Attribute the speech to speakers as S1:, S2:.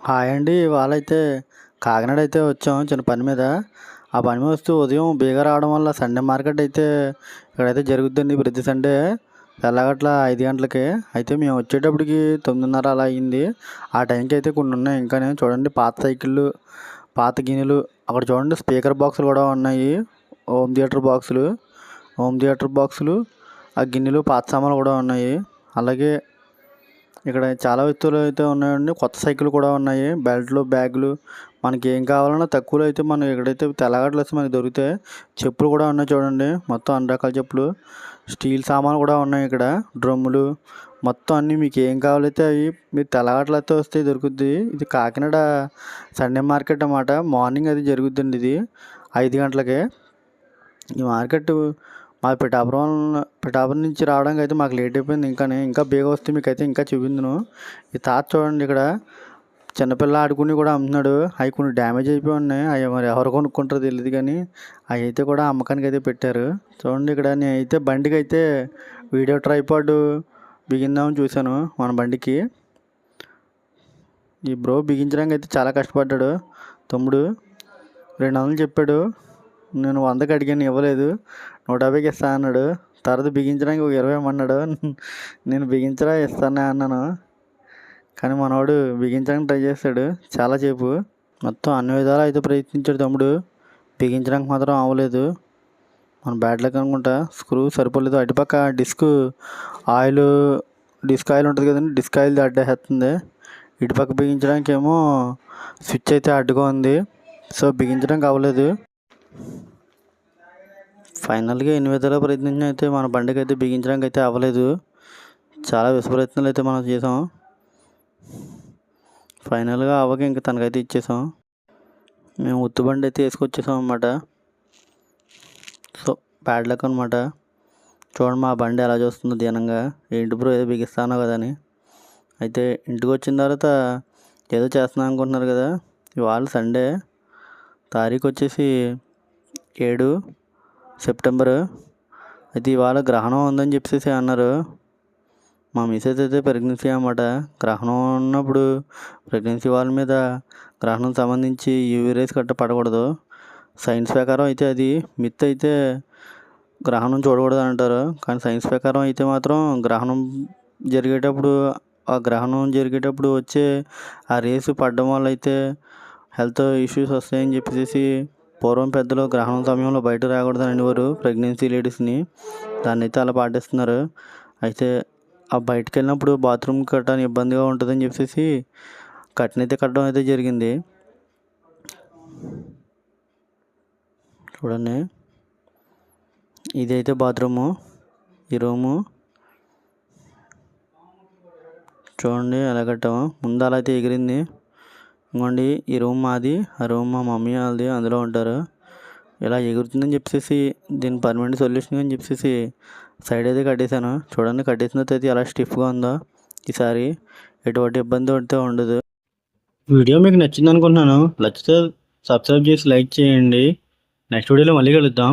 S1: Hi అండి ఇవాళ అయితే కాకినాడ అయితే వచ్చాం చిన్న పని మీద. ఆ పని మీద వస్తూ ఉదయం బీగ రావడం వల్ల సండే మార్కెట్ అయితే ఇక్కడైతే జరుగుద్దండి ప్రతి సండే. తెల్లగట్ల ఐదు గంటలకి. అయితే మేము వచ్చేటప్పటికి తొమ్మిదిన్నర అలా అయింది. ఆ టైంకి అయితే కొన్ని ఉన్నాయి. ఇంకానే చూడండి పాత సైకిళ్ళు పాత గిన్నెలు. అక్కడ చూడండి స్పీకర్ బాక్సులు కూడా ఉన్నాయి. హోమ్ థియేటర్ బాక్సులు హోమ్ థియేటర్ బాక్సులు ఆ గిన్నెలు పాత సామాన్లు కూడా ఉన్నాయి. అలాగే ఇక్కడ చాలా వస్తువులు అయితే ఉన్నాయండి. కొత్త సైకిల్ కూడా ఉన్నాయి. బెల్ట్లు బ్యాగులు మనకి ఏం కావాలన్నా తక్కువలో అయితే మనం ఇక్కడైతే తెల్లగడ్డలు వస్తే మనకి దొరుకుతాయి చెప్పులు కూడా ఉన్నాయి చూడండి. మొత్తం అన్ని రకాల చెప్పులు. స్టీల్ సామాన్లు కూడా ఉన్నాయి ఇక్కడ. డ్రమ్ములు మొత్తం అన్నీ మీకు ఏం కావాలైతే అవి మీరు తెల్లగడ్డలతో వస్తే దొరుకుద్ది. ఇది కాకినాడ సండే మార్కెట్ అన్నమాట. మార్నింగ్ అది జరుగుద్దండి ఇది. ఐదు గంటలకే. ఈ మార్కెట్ మా పిఠాపురం పిఠాపురం నుంచి రావడానికి అయితే మాకు లేట్ అయిపోయింది. ఇంకానే ఇంకా బేగ వస్తే మీకు అయితే ఇంకా చూపిందును ఈ తాత చూడండి ఇక్కడ చిన్నపిల్ల ఆడుకుని కూడా అమ్ముతున్నాడు. అవి కొన్ని డ్యామేజ్ అయిపోయి ఉన్నాయి. అవి మరి ఎవరు కొనుక్కుంటారో తెలియదు కానీ అవి అయితే కూడా అమ్మకానికి అయితే పెట్టారు. చూడండి ఇక్కడ నేను అయితే బండికి అయితే వీడియో ట్రైపాడ్ బిగిందామని చూశాను మన బండికి. ఈ బ్రో బిగించడానికి అయితే చాలా కష్టపడ్డాడు. తమ్ముడు రెండు వందలు చెప్పాడు. నేను వందకి అడిగాను ఇవ్వలేదు. నూట యాభైకి ఇస్తా అన్నాడు. తర్వాత బిగించడానికి ఒక ఇరవై అన్నాడు నేను బిగించరా ఇస్తానే అన్నాను. కానీ మనవాడు బిగించడానికి ట్రై చేస్తాడు. చాలా సేపు మొత్తం అన్ని విధాలు అయితే ప్రయత్నించాడు తమ్ముడు. బిగించడానికి మాత్రం అవ్వలేదు మన బ్యాడ్ లక్ అనుకుంటా. స్క్రూ సరిపోలేదు. అటుపక్క డిస్క్ ఆయిల్ డిస్క్ ఆయిల్ ఉంటుంది కదండి డిస్క్ ఆయిల్ అడ్డేస్తుంది ఇటుపక్క బిగించడానికి ఏమో స్విచ్ అయితే అడ్డుగా ఉంది. సో బిగించడానికి అవ్వలేదు ఫైనల్గా ఎన్ని విధాలా ప్రయత్నించిన అయితే మన బండికి అయితే బిగించడానికి అయితే అవ్వలేదు. చాలా విశ్వప్రయత్నాలు అయితే మనం చేసాం. ఫైనల్గా అవ్వక ఇంక తనకైతే ఇచ్చేసాం. మేము ఉత్తు బండి అయితే వేసుకొచ్చేసాం అనమాట సో బ్యాడ్ లక్ అనమాట చూడండి మా బండి ఎలా చూస్తుందో దీనంగా. ఏంటి బ్రో ఏదో బిగిస్తాను కదా అని. అయితే ఇంటికి వచ్చిన తర్వాత ఏదో చేస్తున్నాం అనుకుంటున్నారు కదా. ఇవాళ సండే. తారీఖు వచ్చేసి ఏడు. సెప్టెంబరు. అయితే ఇవాళ గ్రహణం ఉందని చెప్పేసి అన్నారు. మా మిసెస్ అయితే ప్రెగ్నెన్సీ అనమాట గ్రహణం ఉన్నప్పుడు ప్రెగ్నెన్సీ వాళ్ళ మీద గ్రహణం సంబంధించి యూవీ రేస్ గట్ట పడకూడదు. సైన్స్ ప్రకారం అయితే అది మిత్ అయితే గ్రహణం చూడకూడదు అంటారు. కానీ సైన్స్ ప్రకారం అయితే మాత్రం గ్రహణం జరిగేటప్పుడు ఆ గ్రహణం జరిగేటప్పుడు వచ్చే ఆ రేసు పడడం వల్ల అయితే హెల్త్ ఇష్యూస్ వస్తాయని చెప్పేసి పూర్వం పెద్దలు గ్రహణం సమయంలో బయట రాకూడదని అనేవారు ప్రెగ్నెన్సీ లేడీస్ని. దాన్ని అయితే అలా పాటిస్తున్నారు. అయితే ఆ బయటకు వెళ్ళినప్పుడు బాత్రూమ్ కట్టడానికి ఇబ్బందిగా ఉంటుందని చెప్పేసి కట్టనైతే కట్టడం అయితే జరిగింది. చూడండి. ఇదైతే బాత్రూము. ఈ రూము. చూడండి ఎలా కట్టాము. ముందు అలా అయితే ఎగిరింది. ఇంకోండి ఈ రూమ్ మాది ఆ రూమ్ మా మమ్మీ వాళ్ళది అందులో ఉంటారు. ఇలా ఎగురుతుందని చెప్పేసి దీని పర్మనెంట్ సొల్యూషన్ అని చెప్పేసి సైడ్ అయితే కట్టేశాను. చూడండి కట్టేసిన తర్వాత ఎలా స్టిఫ్గా ఉందో. ఈసారి ఎటువంటి ఇబ్బంది అయితే ఉండదు. వీడియో మీకు నచ్చింది అనుకుంటున్నాను నచ్చితే సబ్స్క్రైబ్ చేసి లైక్ చేయండి. నెక్స్ట్ వీడియోలో మళ్ళీ కలుద్దాం.